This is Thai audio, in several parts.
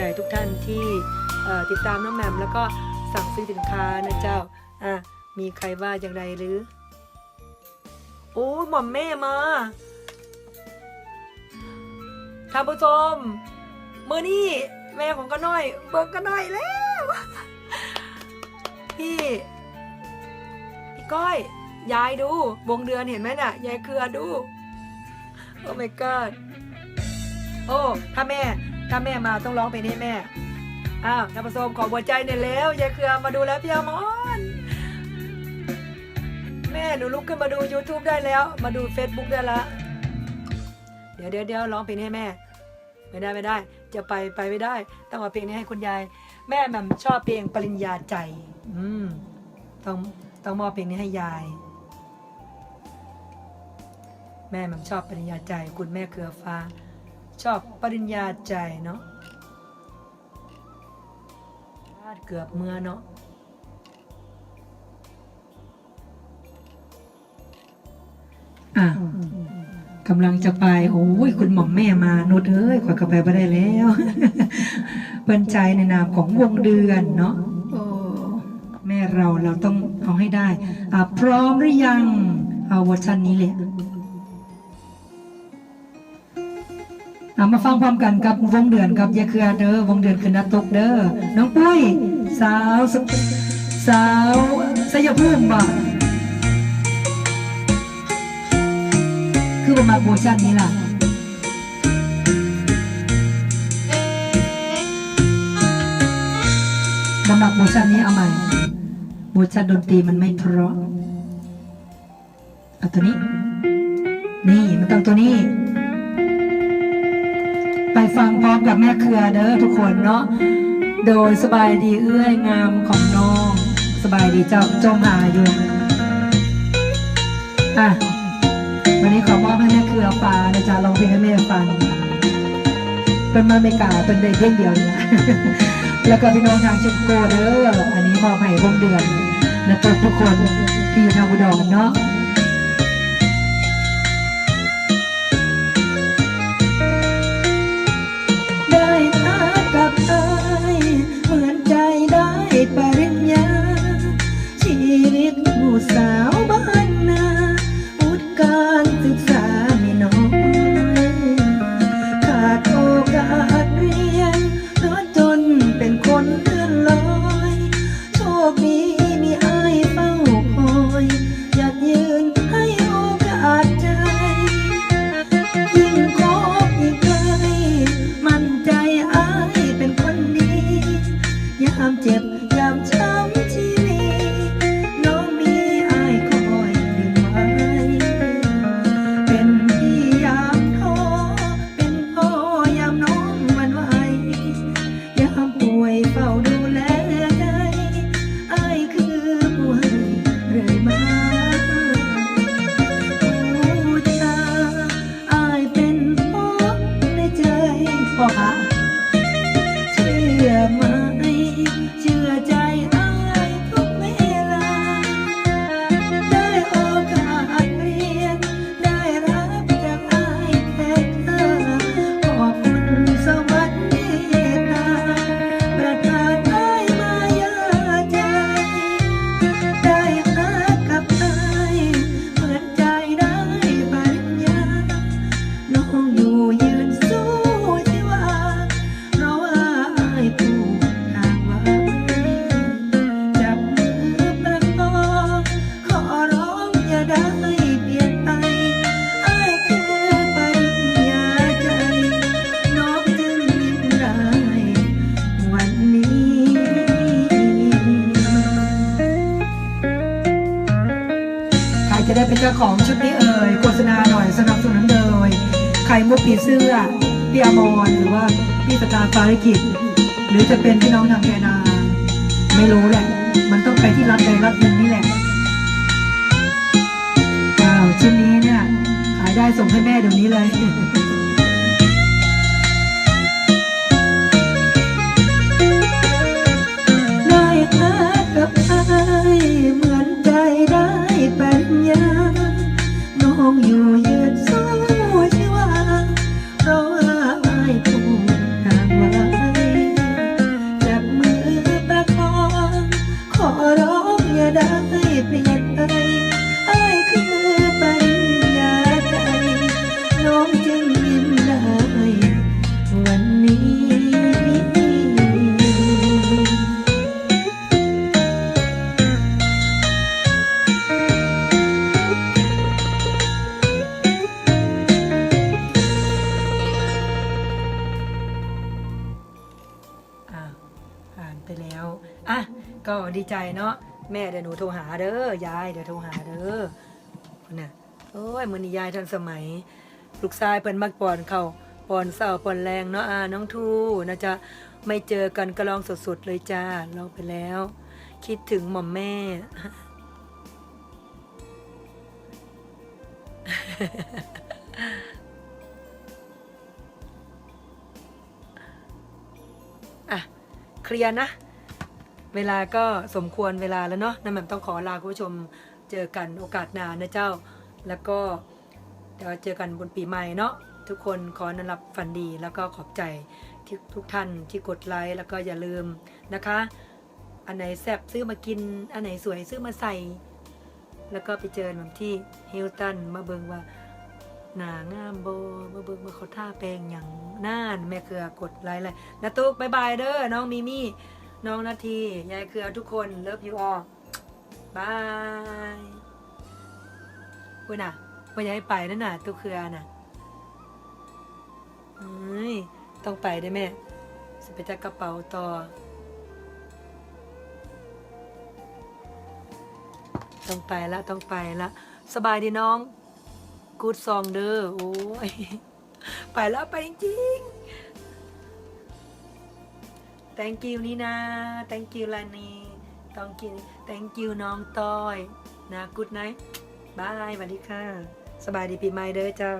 ใจทุกท่านที่ติดตามน้องแหม่มแล้วก็สั่งซื้อสินค้านะเจ้าอะมีใครว่าอย่างไรหรือ โอ้หม่อมแม่มาท่านผู้ชมเมื่อนี่แม่ของก็น้อยเบิกก็น้อยแล้ว พี่ พี่ก้อย ยายดู วงเดือนเห็นไหมน่ะ ยายเครือดู โอ้ my god โอ้ ถ้าแม่ ถ้าแม่มาต้องร้องเพลงให้แม่ อ้าวท่านผู้ชมขอหัวใจหน่อยแล้วยายเครือมาดูแล้วพี่อมอนแม่หนูลุกขึ้นมาดู YouTube ได้แล้ว มาดู Facebook ได้ละ เดี๋ยวเดี๋ยวเดี๋ยวร้องเพลงให้แม่ ไม่ได้ไม่ได้ จะไปไปไม่ได้ ต้องเอาเพลงนี้ให้คุณยาย แม่แหม่มชอบเพลงปริญญาใจ อืมต้องต้องมอบเพลงนี้ให้ยาย แม่แหม่มชอบปริญญาใจ คุณแม่เครือฟ้า ชอบปริญญาใจเนาะเกือบเมื่อเนาะอะกำลังจะไป โอ้ย คุณหม่อมแม่มานุชเอ้ยขอยกลับไปไม่ได้แล้วเปินใจในนามของวงเดือนเนาะแม่เราเราต้องเอาให้ได้ อะ พร้อมหรือยัง เอาเวอร์ชันนี้เลย มาฟังพร้อมกันกับวงเดือนกับยายเครือเด้อวงเดือนคือนาตกเด้อน้องปุ้ย สาวสสาวสยภูมิบ่คือประมาณโมชั่นนี้ล่ะสำหรับโมชั่นนี้เอาใหม่โมชั่นดนตรีมันไม่เพราะเอาตัวนี้ นี่มันต้องตัวนี้ ไปฟังพร้อมกับแม่เครือเด้อทุกคนเนาะ โดยสบายดีเอื้อยงามของน้อง สบายดีเจ้าจมหาอยู่อะวันนี้ขอมอบให้แม่เครือฟ้านะจ๊ะร้องเพลงให้แม่ฟัง เป็นมาเมกาเป็นได้เพลงเดียวเนี่ยแล้วก็พี่น้องทางเชิโกเด้ออันนี้มอบให้วงเดือนและตัวทุกคนที่อยู่ทางอุดรเนาะ พี่อมรหรือว่าพี่ประธานภารกิจ หรือจะเป็นพี่น้องทางแกนา ไม่รู้แหละ มันต้องไปที่รัฐใดรัฐหนึ่งนี่แหละว้าวชิ้นนี้เนี่ย ขายได้ส่งให้แม่เดี๋ยวนี้เลย แล้วอะก็ดีใจเนาะแม่เดี๋ยวหนูโทรหาเด้อยายเดี๋ยวโทรหาเด้อน่ะโอ้ยมือนี้ยายทันสมัย ลูกชายเพิ่นมักปอนเขาปอนเช้าปอนแรงเนาะอาน้องทูนะจ๊ะไม่เจอกันก็ลองสดๆเลยจ้าลองไปแล้ว คิดถึงหม่อมแม่อะ เคลียร์นะ เวลาก็สมควรเวลาแล้วเนาะน้ำแหม่มต้องขอลาคุณผู้ชมเจอกันโอกาสหน้านะเจ้า แล้วก็เดี๋ยวเจอกันบนปีใหม่เนาะทุกคนขอนอนหลับฝันดีแล้วก็ขอบใจที่ทุกท่านที่กดไลค์แล้วก็อย่าลืมนะคะ อันไหนแซ่บซื้อมากิน อันไหนสวยซื้อมาใส่ แล้วก็ไปเจอแบบที่ฮิลตันมาเบิงว่า หนางามโบมาเบิงมาเขาท่าแปลงอย่างน่านแม่เครือกดไลค์เลยนะตุ๊กบายบายเด้อน้องมิมี่ น้องนาทียายเครือทุกคนเลิฟยูออบายคุณน่ะว่าย้ายไปนั่นน่ะตุกเครือน่ะเอ้ยต้องไปได้แม่สไปจักกระเป๋าต่อต้องไปละต้องไปละสบายดีน้อง กูดซองเด้อโอ้ยไปแล้วไปจริง thank you นี่นะ thank you ลานีต้องกิน thank you น้องต้อย นะ good night บายสวัสดีค่ะ สบายดีปีใหม่เด้อเจ้า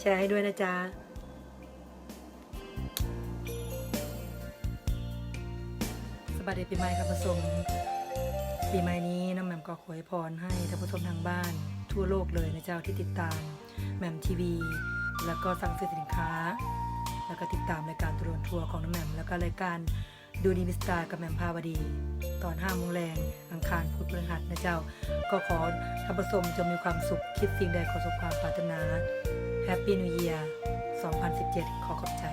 แชร์ให้ด้วยนะจ๊ะสบายดีปีใหม่ครับผสมปีใหม่นี้น้องแหม่มก็ขอให้พรให้ท่านผู้ชมทางบ้าน ทั่วโลกเลยนะเจ้าที่ติดตามแหม่มทีวี แล้วก็สั่งซื้อสินค้า แล้วก็ติดตามรายการตรวจทัวร์ของน้องแหม่มแล้วก็รายการดูดีมิสตากับแหม่มภาวดี ตอน5โมงแรงอังคารพุธพฤหัสนะเจ้า ก็ขอท่านผู้ชมจงมีความสุขคิดสิ่งใดขอสมความปรารถนาแฮปปี้นิวเยียร์2017 ขอขอบใจ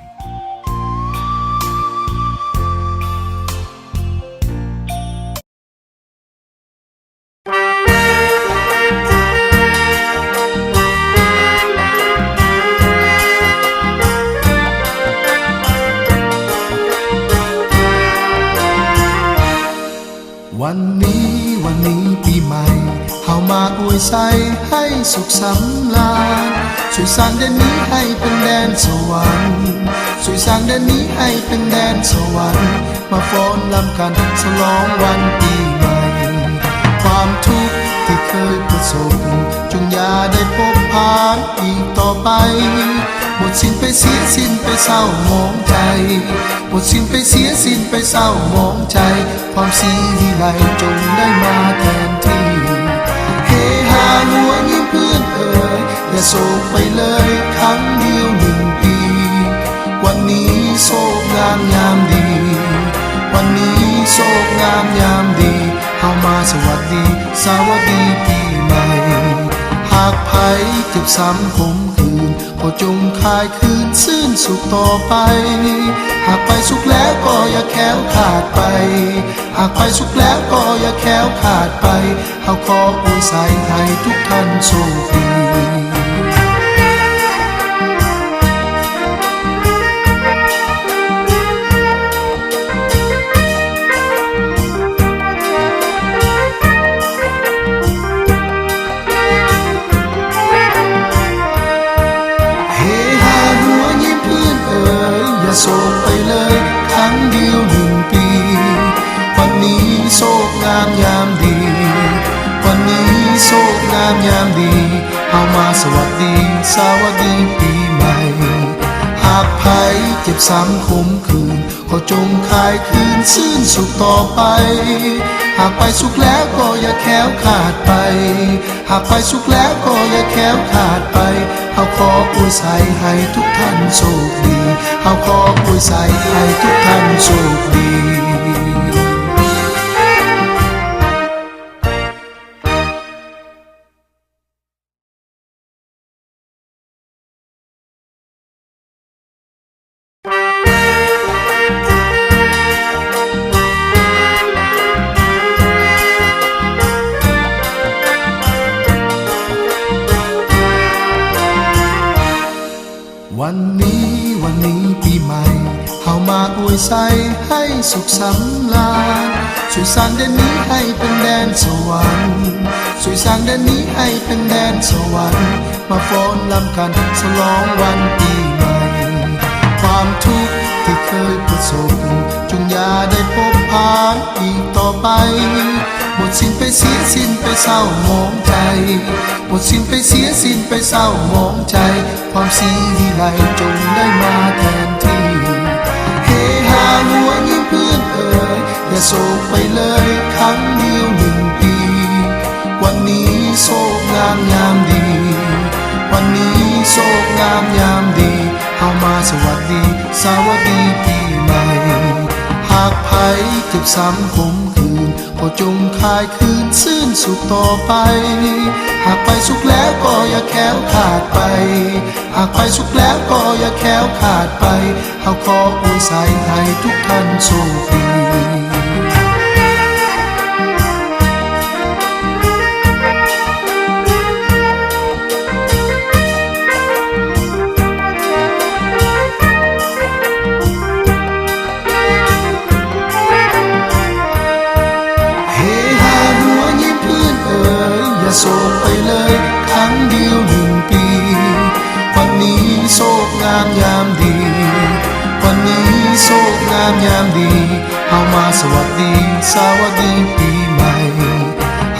สุขสำราญช่วยสร้างแดนนี้ให้เป็นแดนสวรรค์ช่วยสร้างแดนนี้ให้เป็นแดนสวรรค์ มาฟ้อนรำกันฉลองวันปีใหม่ ความทุกข์ที่เคยประสบจงอย่าได้พบผ่านอีกต่อไป หมดสิ้นไปเสียสิ้นไปเศร้าหมองใจ หมดสิ้นไปเสียสิ้นไปเศร้าหมองใจ ความสีวิไลจงได้มาแทนที่เฮฮาหัว อย่าโศกไปเลยครั้งเดียวหนึ่งปี วันนี้โศกงามยามดี วันนี้โศกงามยามดีเฮามาสวัสดีสวัสดีปีใหม่ หากภัยเจ็บซ้ำขมคืนก็จงคายคืนซื่นสุขต่อไป หากไปสุขแล้วก็อย่าแค้วขาดไป หากไปสุขแล้วก็อย่าแค้วขาดไปเฮาขออวยใส่ให้ทุกท่านโชคดีากภัยเจ็บซ้ำคมคืน ก็จงคายคืนซื่นสุขต่อไป หากไปสุขแล้วก็อย่าแค้วขาดไป หากไปสุขแล้วก็อย่าแค้วขาดไปเฮาขออวยใส่ให้ทุกท่านโชคดีเฮาขออวยใส่ให้ทุกท่านโชคดี สุขสำราญช่วยสร้างแดนนี้ให้เป็นแดนสวรรค์ช่วยสร้างแดนนี้ให้เป็นแดนสวรรค์ มาฟ้อนรำกันฉลองวันปีใหม่ ความทุกข์ที่เคยประสบจงอย่าได้พบผ่านอีกต่อไป หมดสิ้นไปเสียสิ้นไปเศร้าหมองใจ หมดสิ้นไปเสียสิ้นไปเศร้าหมองใจ ความสีวิไลจงได้มาแทนที่ โศกไปเลยครั้งเดียวหนึ่งปี วันนี้โศกงามยามดี วันนี้โศกงามยามดีเอามาสวัสดี สวัสดีปีใหม่ หากภัยเจ็บซ้ำขมคืนก็จงคายคืนซื่นสุขต่อไป หากไปสุขแล้วก็อย่าแค้วขาดไป หากไปสุขแล้วก็อย่าแค้วขาดไปเอาขออวยใส่ให้ทุกท่านโชคดี สวัสดีสวัสดีปีใหม่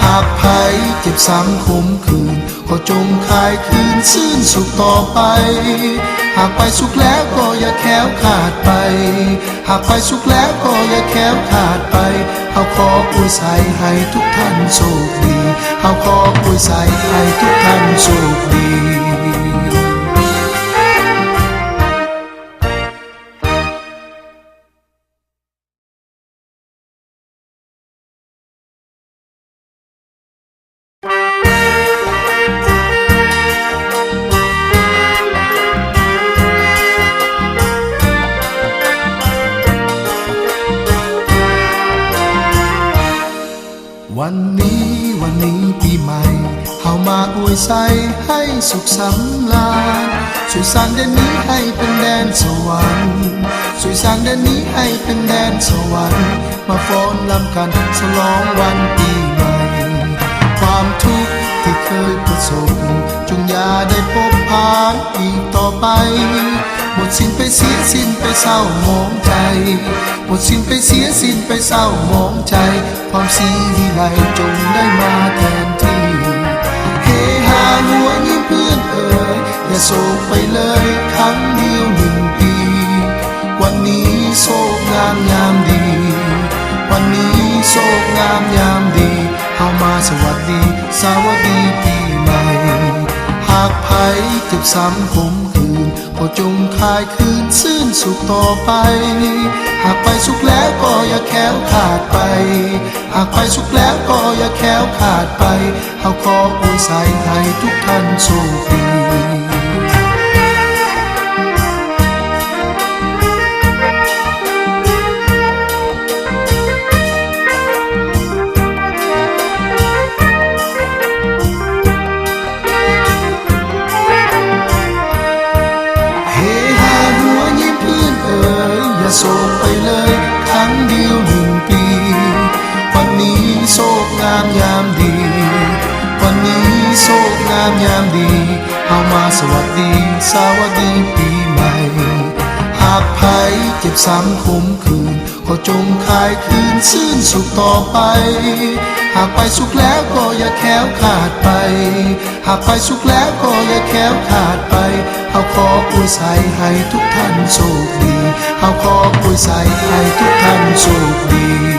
หากภัยเจ็บซ้ำขมคืน ก็จงคายคืนซื่นสุขต่อไป หากไปสุขแล้วก็อย่าแค้วขาดไป หากไปสุขแล้วก็อย่าแค้วขาดไปเอาขออวยใส่ให้ทุกท่านโชคดีเอาขออวยใส่ให้ทุกท่านโชคดี สุขสำราญช่วยสร้างแดนนี้ให้เป็นแดนสวรรค์ช่วยสร้างแดนนี้ให้เป็นแดนสวรรค์ มาฟ้อนรำกันฉลองวันปีใหม่ ความทุกข์ที่เคยประสบจงอย่าได้พบผ่านอีกต่อไป หมดสิ้นไปเสียสิ้นไปเศร้าหมองใจ หมดสิ้นไปเสียสิ้นไปเศร้าหมองใจ ความสีวิไลจงได้มาแทนที่ เฮฮาหัวยิ้มเพื่อน เอ่ยอย่าโศกไปเลยครั้งเดียวหนึ่งปี วันนี้โศกงามยามดี วันนี้โศกงามยามดีเข้ามาสวัสดีสวัสดีปีใหม่ หากภัยเจ็บซ้ำผมคืน ก็จงคายคืนซื่นสุขต่อไป หากไปสุขแล้วก็อย่าแค้วขาดไป หากไปสุขแล้วก็อย่าแค้วขาดไปเฮาขออวยใส่ไทยทุกท่านโชคดีามยามดีเอามาสวัสดี สวัสดีปีใหม่ หากภัยเจ็บซ้ำขมคืน ก็จงคายคืนซื่นสุขต่อไป หากไปสุขแล้วก็อย่าแค้วขาดไป หากไปสุขแล้วก็อย่าแค้วขาดไปเอาขออวยใส่ให้ทุกท่านโชคดีเอาขออวยใส่ให้ทุกท่านโชคดี